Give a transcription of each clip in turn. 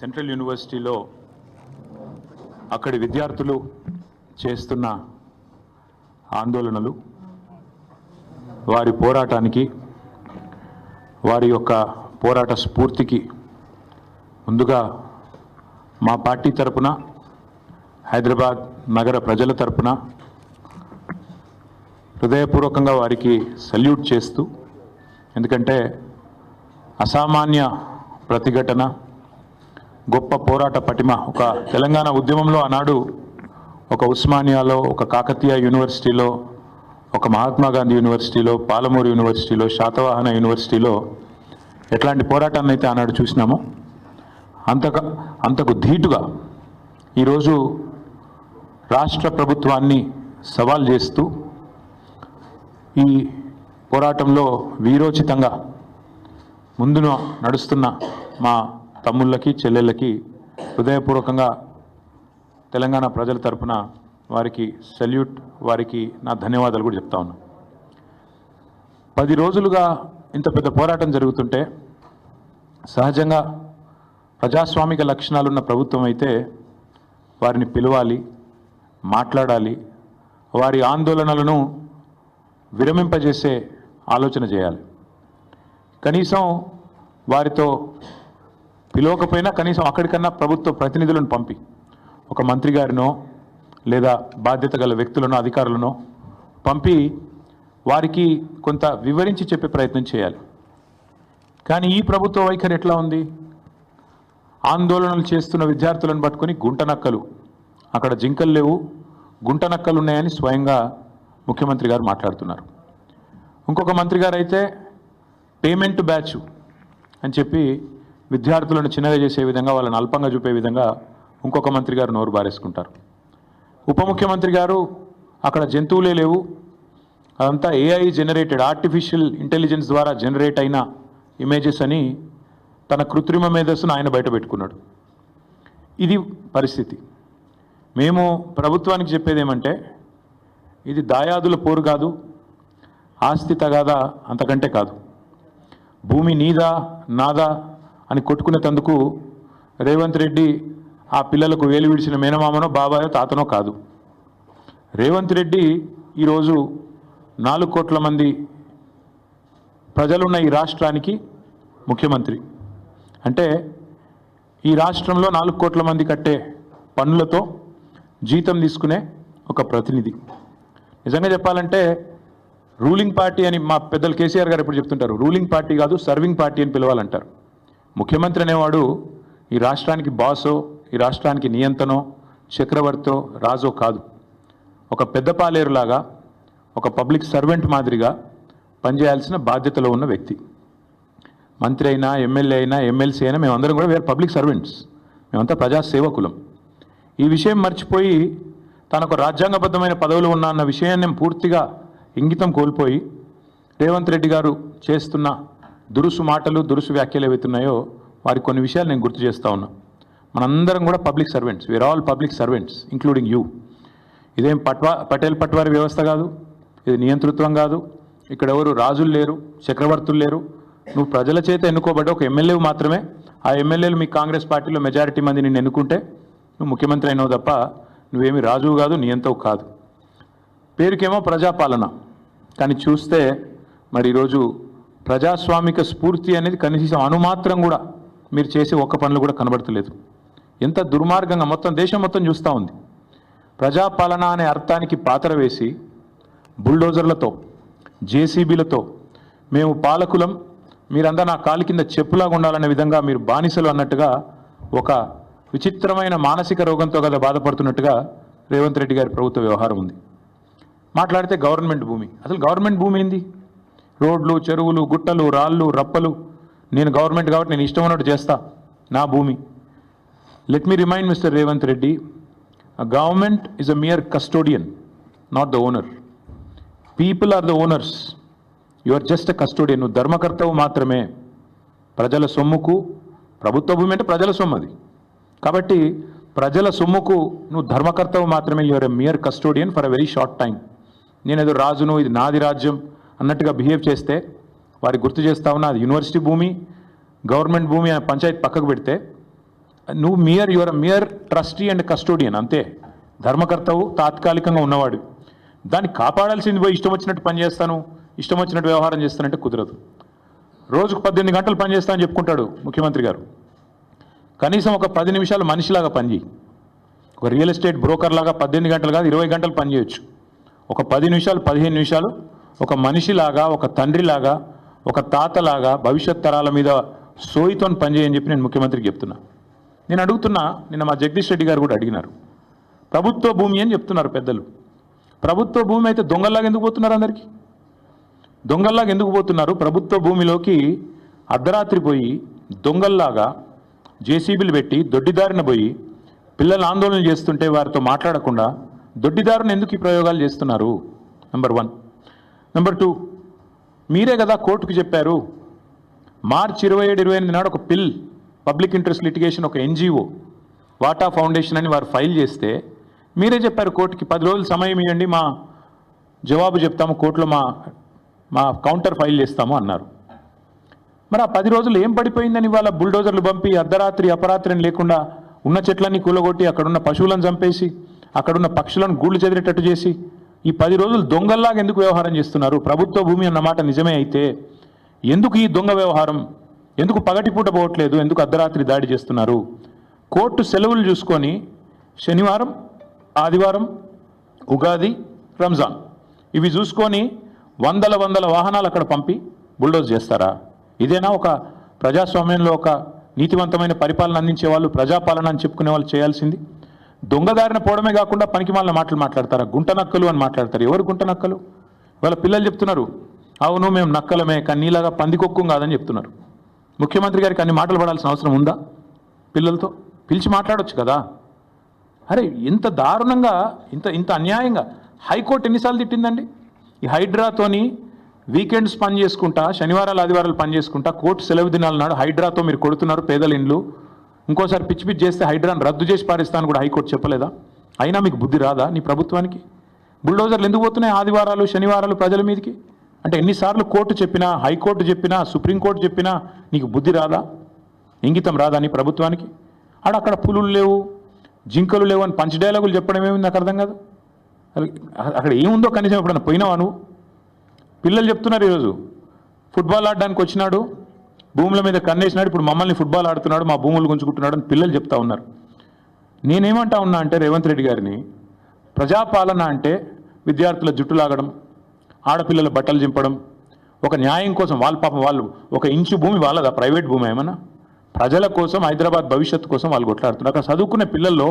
Central యూనివర్సిటీలో అక్కడి విద్యార్థులు చేస్తున్న ఆందోళనలు వారి పోరాటానికి వారి యొక్క పోరాట స్ఫూర్తికి ముందుగా మా పార్టీ తరపున హైదరాబాద్ నగర ప్రజల తరపున హృదయపూర్వకంగా వారికి సల్యూట్ చేస్తూ ఎందుకంటే అసామాన్య ప్రతిఘటన గొప్ప పోరాట పటిమ. ఒక తెలంగాణ ఉద్యమంలో ఆనాడు ఒక ఉస్మానియాలో ఒక కాకతీయ యూనివర్సిటీలో ఒక మహాత్మా గాంధీ యూనివర్సిటీలో పాలమూరు యూనివర్సిటీలో శాతవాహన యూనివర్సిటీలో ఎట్లాంటి పోరాటాన్ని అయితే ఆనాడు చూసినామో అంతక అంతకు ధీటుగా ఈరోజు రాష్ట్ర ప్రభుత్వాన్ని సవాల్ చేస్తూ ఈ పోరాటంలో వీరోచితంగా ముందున నడుస్తున్న మా తమ్ముళ్ళకి చెల్లెళ్ళకి హృదయపూర్వకంగా తెలంగాణ ప్రజల తరపున వారికి సెల్యూట్ వారికి నా ధన్యవాదాలు కూడా చెప్తా ఉన్నా. పది రోజులుగా ఇంత పెద్ద పోరాటం జరుగుతుంటే సహజంగా ప్రజాస్వామిక లక్షణాలున్న ప్రభుత్వం అయితే వారిని పిలవాలి మాట్లాడాలి వారి ఆందోళనలను విరమింపజేసే ఆలోచన చేయాలి. కనీసం వారితో పిలవకపోయినా కనీసం అక్కడికన్నా ప్రభుత్వ ప్రతినిధులను పంపి. ఒక మంత్రి గారినో లేదా బాధ్యత గల వ్యక్తులను అధికారులను పంపి వారికి కొంత వివరించి చెప్పే ప్రయత్నం చేయాలి. కానీ ఈ ప్రభుత్వ వైఖరి ఎట్లా ఉంది? ఆందోళనలు చేస్తున్న విద్యార్థులను పట్టుకొని గుంటనక్కలు అక్కడ జింకలు లేవు గుంటనక్కలు ఉన్నాయని స్వయంగా ముఖ్యమంత్రి గారు మాట్లాడుతున్నారు. ఇంకొక మంత్రి గారు అయితే పేమెంట్ బ్యాచ్ అని చెప్పి విద్యార్థులను చిన్నగా చేసే విధంగా వాళ్ళని అల్పంగా చూపే విధంగా ఇంకొక మంత్రి గారు నోరు బారేసుకుంటారు. ఉప ముఖ్యమంత్రి గారు అక్కడ జంతువులే లేవు. అదంతా ఏఐ జనరేటెడ్ ఆర్టిఫిషియల్ ఇంటెలిజెన్స్ ద్వారా జనరేట్ అయిన ఇమేజెస్ అని తన కృత్రిమ మేధస్సును ఆయన బయట పెట్టుకున్నాడు. ఇది పరిస్థితి. మేము ప్రభుత్వానికి చెప్పేది ఏమంటే ఇది దాయాదుల పోరు కాదు ఆస్తి తగాదా అంతకంటే కాదు. భూమి నీదా నాదా అని కొట్టుకునేటందుకు రేవంత్ రెడ్డి ఆ పిల్లలకు వేలు విడిచిన మేనమామనో బాబాయో తాతనో కాదు. రేవంత్ రెడ్డి ఈరోజు నాలుగు కోట్ల మంది ప్రజలున్న ఈ రాష్ట్రానికి ముఖ్యమంత్రి. అంటే ఈ రాష్ట్రంలో నాలుగు కోట్ల మంది కట్టే పన్నులతో జీతం తీసుకునే ఒక ప్రతినిధి. నిజంగా చెప్పాలంటే రూలింగ్ పార్టీ అని మా పెద్దలు కేసీఆర్ గారు ఎప్పుడు చెప్తుంటారు? రూలింగ్ పార్టీ కాదు సర్వింగ్ పార్టీ అని పిలవాలంటారు. ముఖ్యమంత్రి అనేవాడు ఈ రాష్ట్రానికి బాసో ఈ రాష్ట్రానికి నియంతనో చక్రవర్తో రాజో కాదు. ఒక పెద్దపాలేరులాగా ఒక పబ్లిక్ సర్వెంట్ మాదిరిగా పనిచేయాల్సిన బాధ్యతలో ఉన్న వ్యక్తి. మంత్రి అయినా ఎమ్మెల్యే అయినా ఎమ్మెల్సీ అయినా మేమందరం కూడా వేరే పబ్లిక్ సర్వెంట్స్. మేమంతా ప్రజాసేవకులం. ఈ విషయం మర్చిపోయి తనకు రాజ్యాంగబద్ధమైన పదవులు ఉన్న అన్న విషయాన్ని పూర్తిగా ఇంగితం కోల్పోయి రేవంత్ రెడ్డి గారు చేస్తున్న దురుసు మాటలు దురుసు వ్యాఖ్యలు ఏవైతున్నాయో వారి కొన్ని విషయాలు నేను గుర్తు చేస్తా ఉన్నా. మనందరం కూడా public servants we're all public servants including you ఇదేం పట్వా పటేల్ పట్వారి వ్యవస్థ కాదు. ఇది నియంతృత్వం కాదు. ఇక్కడ ఎవరు రాజులు లేరు చక్రవర్తులు లేరు. నువ్వు ప్రజల చేత ఎన్నుకోబడ్డ ఒక ఎమ్మెల్యే మాత్రమే. ఆ ఎమ్మెల్యేలు మీ కాంగ్రెస్ పార్టీలో మెజారిటీ మంది నిన్ను ఎన్నుకుంటే నువ్వు ముఖ్యమంత్రి అయినావు తప్ప నువ్వేమి రాజువు కాదు నియంతవు కాదు. పేరుకేమో ప్రజాపాలన. కానీ చూస్తే మరి ఈరోజు ప్రజాస్వామిక స్ఫూర్తి అనేది కనీసం అనుమాత్రం కూడా మీరు చేసే ఒక్క పనులు కూడా కనబడతలేదు. ఎంత దుర్మార్గంగా మొత్తం దేశం మొత్తం చూస్తూ ఉంది. ప్రజాపాలన అనే అర్థానికి పాత్ర వేసి బుల్డోజర్లతో జేసీబీలతో మేము పాలకులం మీరంతా నా కాలు కింద చెప్పులాగా ఉండాలనే విధంగా మీరు బానిసలు అన్నట్టుగా ఒక విచిత్రమైన మానసిక రోగంతో కదా బాధపడుతున్నట్టుగా రేవంత్ రెడ్డి గారి ప్రభుత్వ వ్యవహారం ఉంది. మాట్లాడితే గవర్నమెంట్ భూమి. అసలు గవర్నమెంట్ భూమి ఏంది? రోడ్లు చెరువులు గుట్టలు రాళ్ళు రప్పలు. నేను గవర్నమెంట్ కాబట్టి నేను ఇష్టం ఉన్నట్టు చేస్తా. నా భూమి. Let me remind mister Revanth Reddy government is a mere custodian not the owner people are the owners you are just a custodian నువ్వు ధర్మకర్తవు మాత్రమే. ప్రజల సొమ్ముకు ప్రభుత్వ భూమి అంటే ప్రజల సొమ్ము అది. కాబట్టి ప్రజల సొమ్ముకు నువ్వు ధర్మకర్తవు మాత్రమే. Your a mere custodian for a very short time నేను ఏదో రాజును ఇది నాది రాజ్యం. అన్నట్టుగా బిహేవ్ చేస్తే వారికి గుర్తు చేస్తా ఉన్నా అది యూనివర్సిటీ భూమి గవర్నమెంట్ భూమి అనే పంచాయత్ పక్కకు పెడితే నువ్వు mere your mere trustee and custodian అంతే. ధర్మకర్తవు తాత్కాలికంగా ఉన్నవాడు. దాన్ని కాపాడాల్సింది పోయి ఇష్టం వచ్చినట్టు పనిచేస్తాను ఇష్టం వచ్చినట్టు వ్యవహారం చేస్తానంటే కుదరదు. రోజుకు పద్దెనిమిది గంటలు పని అని చెప్పుకుంటాడు ముఖ్యమంత్రి గారు. కనీసం ఒక పది నిమిషాలు మనిషిలాగా పనిచేయి ఒక రియల్ ఎస్టేట్ బ్రోకర్ లాగా పద్దెనిమిది గంటలు కాదు ఇరవై గంటలు పనిచేయచ్చు ఒక పది నిమిషాలు పదిహేను నిమిషాలు ఒక మనిషిలాగా ఒక తండ్రిలాగా ఒక తాతలాగా భవిష్యత్ తరాల మీద సోయితో పనిచేయని చెప్పి నేను ముఖ్యమంత్రికి చెప్తున్నా. నేను అడుగుతున్నా నిన్న మా జగదీష్ రెడ్డి గారు కూడా అడిగినారు. ప్రభుత్వ భూమి అని చెప్తున్నారు పెద్దలు. ప్రభుత్వ భూమి అయితే దొంగల్లాగా ఎందుకు పోతున్నారు అందరికీ? దొంగల్లాగా ఎందుకు పోతున్నారు? ప్రభుత్వ భూమిలోకి అర్ధరాత్రి పోయి దొంగల్లాగా జేసీబీలు పెట్టి దొడ్డిదారిన పోయి పిల్లలు ఆందోళన చేస్తుంటే వారితో మాట్లాడకుండా దొడ్డిదారుని ఎందుకు ఈ ప్రయోగాలు చేస్తున్నారు? నెంబర్ వన్ నెంబర్ టూ మీరే కదా కోర్టుకు చెప్పారు మార్చి ఇరవై ఏడు ఇరవై ఎనిమిది నాడు ఒక పిల్ పబ్లిక్ ఇంట్రెస్ట్ లిటిగేషన్ ఒక ఎన్జిఓ వాటా ఫౌండేషన్ అని వారు ఫైల్ చేస్తే మీరే చెప్పారు కోర్టుకి పది రోజులు సమయం ఇవ్వండి మా జవాబు చెప్తాము కోర్టులో మా మా కౌంటర్ ఫైల్ చేస్తాము అన్నారు. మరి ఆ పది రోజులు ఏం పడిపోయిందని వాళ్ళ బుల్డోజర్లు పంపి అర్ధరాత్రి అపరాత్రి అని లేకుండా ఉన్న చెట్లన్నీ కూలగొట్టి అక్కడున్న పశువులను చంపేసి అక్కడున్న పక్షులను గూళ్ళు చెదిరేటట్టు చేసి ఈ పది రోజులు దొంగల్లాగా ఎందుకు వ్యవహారం చేస్తున్నారు? ప్రభుత్వ భూమి అన్నమాట నిజమే అయితే ఎందుకు ఈ దొంగ వ్యవహారం? ఎందుకు పగటిపూట పోవట్లేదు? ఎందుకు అర్ధరాత్రి దాడి చేస్తున్నారు? కోర్టు సెలవులు చూసుకొని శనివారం ఆదివారం ఉగాది రంజాన్ ఇవి చూసుకొని వందల వందల వాహనాలు అక్కడ పంపి బుల్డోజ్ చేస్తారా? ఇదేనా ఒక ప్రజాస్వామ్యంలో ఒక నీతివంతమైన పరిపాలన అందించే వాళ్ళు ప్రజాపాలన అని చెప్పుకునే వాళ్ళు చేయాల్సింది? దొంగదారిన పోవడమే కాకుండా పనికి మాలిన మాటలు మాట్లాడతారా? గుంట నక్కలు అని మాట్లాడతారు. ఎవరు గుంట నక్కలు? వాళ్ళ పిల్లలు చెప్తున్నారు. అవును మేము నక్కలమే కానీ నీలాగా పందికొక్కు కాదని చెప్తున్నారు. ముఖ్యమంత్రి గారికి అన్ని మాటలు పడాల్సిన అవసరం ఉందా పిల్లలతో? పిలిచి మాట్లాడొచ్చు కదా. అరే ఇంత దారుణంగా ఇంత ఇంత అన్యాయంగా హైకోర్టు ఎన్నిసార్లు తిట్టిందండి? ఈ హైడ్రాతోని వీకెండ్స్ పని చేసుకుంటా శనివారాలు ఆదివారాలు పని చేసుకుంటా కోర్టు సెలవు దినాల నాడు హైడ్రాతో మీరు కొడుతున్నారు పేదల ఇండ్లు ఇంకోసారి పిచ్చి పిచ్చి చేస్తే హైడ్రాన్ రద్దు చేసి పారిస్తాను కూడా హైకోర్టు చెప్పలేదా? అయినా మీకు బుద్ధి రాదా నీ ప్రభుత్వానికి? బుల్డోజర్లు ఎందుకు పోతున్నాయి ఆదివారాలు శనివారాలు ప్రజల మీదకి? అంటే ఎన్నిసార్లు కోర్టు చెప్పినా హైకోర్టు చెప్పినా సుప్రీంకోర్టు చెప్పినా నీకు బుద్ధి రాదా? ఇంగితం రాదా నీ ప్రభుత్వానికి? ఆడ అక్కడ పులులు లేవు జింకలు లేవు అని పంచ డైలాగులు చెప్పడం ఏమి నాకు అర్థం కాదు? అక్కడ ఏముందో కనీసం ఎప్పుడన్నా పోయినావా నువ్వు? పిల్లలు చెప్తున్నారు ఈరోజు. ఫుట్బాల్ ఆడడానికి వచ్చినాడు భూముల మీద కన్నేసినాడు ఇప్పుడు మమ్మల్ని ఫుట్బాల్ ఆడుతున్నాడు మా భూములు గుంజుకుంటున్నాడు అని పిల్లలు చెప్తా ఉన్నారు. నేనేమంటా ఉన్నా అంటే రేవంత్ రెడ్డి గారిని ప్రజాపాలన అంటే విద్యార్థుల జుట్టు లాగడం ఆడపిల్లల బట్టలు చింపడం ఒక న్యాయం కోసం వాళ్ళ పాపం వాళ్ళు ఒక ఇంచు భూమి వాళ్ళదా? ప్రైవేట్ భూమి ఏమన్నా? ప్రజల కోసం హైదరాబాద్ భవిష్యత్తు కోసం వాళ్ళు కొట్లాడుతున్నారు. అక్కడ చదువుకునే పిల్లల్లో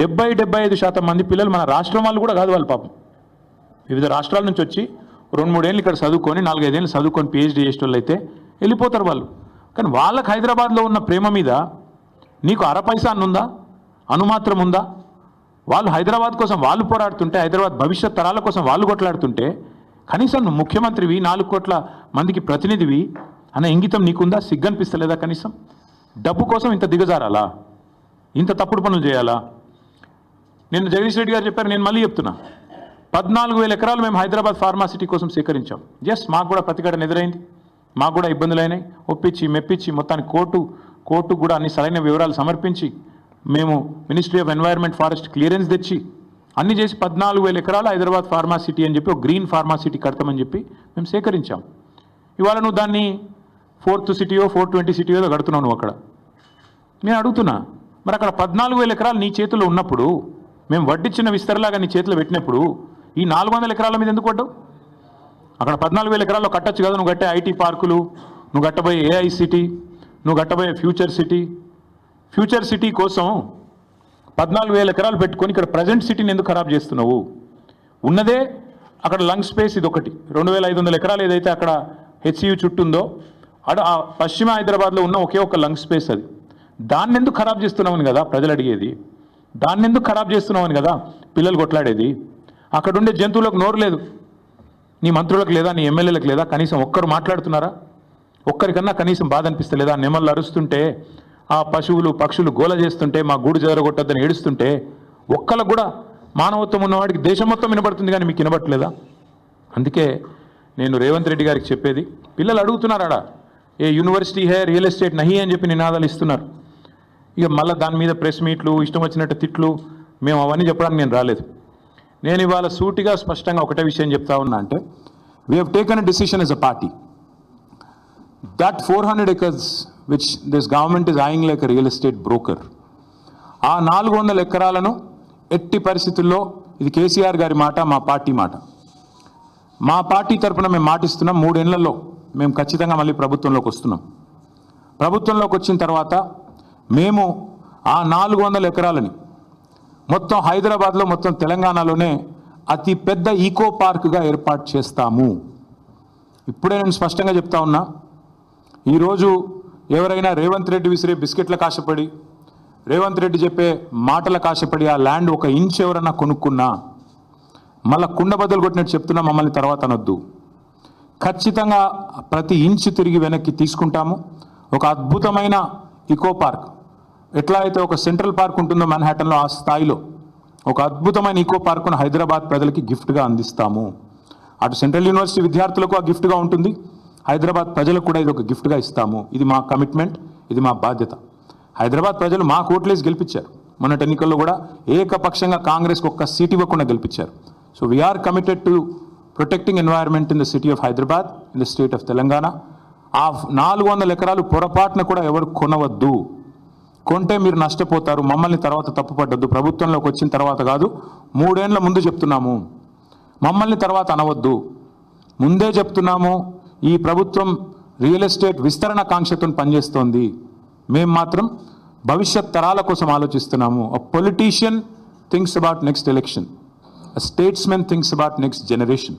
డెబ్బై డెబ్బై ఐదు శాతం మంది పిల్లలు మన రాష్ట్రం వాళ్ళు కూడా కాదు వాళ్ళ పాపం. వివిధ రాష్ట్రాల నుంచి వచ్చి రెండు మూడేళ్ళు ఇక్కడ చదువుకొని నాలుగైదేళ్ళు చదువుకొని పిహెచ్డీ చేసిన వాళ్ళు అయితే వెళ్ళిపోతారు వాళ్ళు. కానీ వాళ్ళకి హైదరాబాద్లో ఉన్న ప్రేమ మీద నీకు అర పైసా అన్నుందా? అనుమాత్రం ఉందా? వాళ్ళు హైదరాబాద్ కోసం వాళ్ళు పోరాడుతుంటే హైదరాబాద్ భవిష్యత్ తరాల కోసం వాళ్ళు కొట్లాడుతుంటే కనీసం నువ్వు ముఖ్యమంత్రివి నాలుగు కోట్ల మందికి ప్రతినిధివి అన్న ఇంగితం నీకుందా? సిగ్గనిపిస్తలేదా కనీసం? డబ్బు కోసం ఇంత దిగజారాలా? ఇంత తప్పుడు పనులు చేయాలా? నేను జగదీష్ రెడ్డి గారు చెప్పారు నేను మళ్ళీ చెప్తున్నా. పద్నాలుగు వేల ఎకరాలు మేము హైదరాబాద్ ఫార్మాసిటీ కోసం సేకరించాం. ఎస్ మాకు కూడా ప్రతిఘటన ఎదురైంది. మాకు కూడా ఇబ్బందులు అయినాయి. ఒప్పించి మెప్పించి మొత్తానికి కోర్టు కోర్టు కూడా అన్ని సరైన వివరాలు సమర్పించి మేము ministry of environment forest clearance తెచ్చి అన్ని చేసి పద్నాలుగు వేల ఎకరాలు హైదరాబాద్ ఫార్మాసిటీ అని చెప్పి ఒక గ్రీన్ ఫార్మాసిటీ కడతామని చెప్పి మేము సేకరించాం. ఇవాళ నువ్వు దాన్ని ఫోర్త్ సిటీయో ఫోర్ ట్వంటీ సిటీయో కడుతున్నావు నువ్వు అక్కడ. నేను అడుగుతున్నా మరి అక్కడ పద్నాలుగు వేల ఎకరాలు నీ చేతిలో ఉన్నప్పుడు మేము వడ్డిచ్చిన విస్తరలాగా నీ చేతిలో పెట్టినప్పుడు ఈ నాలుగు వందల ఎకరాల మీద ఎందుకు పడ్డావు అక్కడ పద్నాలుగు వేల ఎకరాల్లో కట్టచ్చు కదా నువ్వు కట్టే ఐటీ పార్కులు నువ్వు కట్టబోయే ఏఐ సిటీ నువ్వు కట్టబోయే ఫ్యూచర్ సిటీ ఫ్యూచర్ సిటీ కోసం పద్నాలుగు వేల ఎకరాలు పెట్టుకొని ఇక్కడ ప్రజెంట్ సిటీని ఎందుకు ఖరాబ్ చేస్తున్నావు? ఉన్నదే అక్కడ లంగ్ స్పేస్ ఇది ఒకటి రెండు వేల ఐదు వందల ఎకరాలు ఏదైతే అక్కడ హెచ్సియు చుట్టుందో అటు ఆ పశ్చిమ హైదరాబాద్లో ఉన్న ఒకే ఒక లంగ్ స్పేస్ అది. దాన్ని ఎందుకు ఖరాబ్ చేస్తున్నామని కదా ప్రజలు అడిగేది. దాన్ని ఎందుకు ఖరాబ్ చేస్తున్నామని కదా పిల్లలు కొట్లాడేది. అక్కడ ఉండే జంతువులకు నోరు లేదు. నీ మంత్రులకు లేదా నీ ఎమ్మెల్యేలకు లేదా కనీసం ఒక్కరు మాట్లాడుతున్నారా? ఒక్కరికన్నా కనీసం బాధ అనిపిస్తలేదా? నెమళ్ళు అరుస్తుంటే ఆ పశువులు పక్షులు గోల చేస్తుంటే మా గూడు జరగొట్టద్దని ఏడుస్తుంటే ఒక్కలకు కూడా మానవత్వం ఉన్నవాడికి దేశం మొత్తం వినబడుతుంది కానీ మీకు వినబట్టలేదా అందుకే నేను రేవంత్ రెడ్డి గారికి చెప్పేది పిల్లలు అడుగుతున్నారాడా ఏ యూనివర్సిటీ హే రియల్ ఎస్టేట్ నహి అని చెప్పి నినాదాలు ఇస్తున్నారు. ఇక మళ్ళీ దాని మీద ప్రెస్ మీట్లు ఇష్టం వచ్చినట్టు తిట్లు మేము అవన్నీ చెప్పడానికి నేను రాలేదు. నేను ఇవాళ సూటిగా స్పష్టంగా ఒకటే విషయం చెప్తా ఉన్నా అంటే we have taken a decision as a party that four hundred acres which this government is eyeing like real estate broker ఆ నాలుగు వందల ఎకరాలను ఎట్టి పరిస్థితుల్లో ఇది కేసీఆర్ గారి మాట మా పార్టీ మాట. మా పార్టీ తరపున మేము మాటిస్తున్నాం మూడేళ్ళలో మేము ఖచ్చితంగా మళ్ళీ ప్రభుత్వంలోకి వస్తున్నాం. ప్రభుత్వంలోకి వచ్చిన తర్వాత మేము ఆ నాలుగు వందల ఎకరాలని మొత్తం హైదరాబాద్లో మొత్తం తెలంగాణలోనే అతి పెద్ద ఈకో పార్క్గా ఏర్పాటు చేస్తాము. ఇప్పుడే నేను స్పష్టంగా చెప్తా ఉన్నా ఈరోజు ఎవరైనా రేవంత్ రెడ్డి విసిరే బిస్కెట్ల కాశపడి రేవంత్ రెడ్డి చెప్పే మాటల కాశపడి ఆ ల్యాండ్ ఒక ఇంచ్ ఎవరన్నా కొనుక్కున్నా మళ్ళా కుండ బద్దలు కొట్టినట్టు చెప్తున్నా మమ్మల్ని తర్వాత అనొద్దు. ఖచ్చితంగా ప్రతి ఇంచు తిరిగి వెనక్కి తీసుకుంటాము. ఒక అద్భుతమైన ఇకో పార్క్ ఎట్లా అయితే ఒక సెంట్రల్ పార్క్ ఉంటుందో మన్హాటన్లో ఆ స్థాయిలో ఒక అద్భుతమైన ఈకో పార్కును హైదరాబాద్ ప్రజలకి గిఫ్ట్గా అందిస్తాము. అటు సెంట్రల్ యూనివర్సిటీ విద్యార్థులకు ఆ గిఫ్ట్గా ఉంటుంది హైదరాబాద్ ప్రజలకు కూడా ఇది ఒక గిఫ్ట్గా ఇస్తాము. ఇది మా కమిట్మెంట్ ఇది మా బాధ్యత. హైదరాబాద్ ప్రజలు మా కోట్లేసి గెలిపించారు. మొన్నటి ఎన్నికల్లో కూడా ఏకపక్షంగా కాంగ్రెస్కి ఒక్క సీట్ ఇవ్వకుండా గెలిపించారు. So we're committed to protecting environment in the city of Hyderabad in the state of Telangana. ఆ నాలుగు వందల ఎకరాలు పొరపాటున కూడా ఎవరు కొనవద్దు. కొంటే మీరు నష్టపోతారు మమ్మల్ని తర్వాత తప్పుపడ్డద్దు. ప్రభుత్వంలోకి వచ్చిన తర్వాత కాదు మూడేండ్ల ముందు చెప్తున్నాము. మమ్మల్ని తర్వాత అనవద్దు. ముందే చెప్తున్నాము ఈ ప్రభుత్వం రియల్ ఎస్టేట్ విస్తరణ కాంక్షతో పనిచేస్తోంది. మేము మాత్రం భవిష్యత్ తరాల కోసం ఆలోచిస్తున్నాము. A politician things about next election a statesmen things about next generation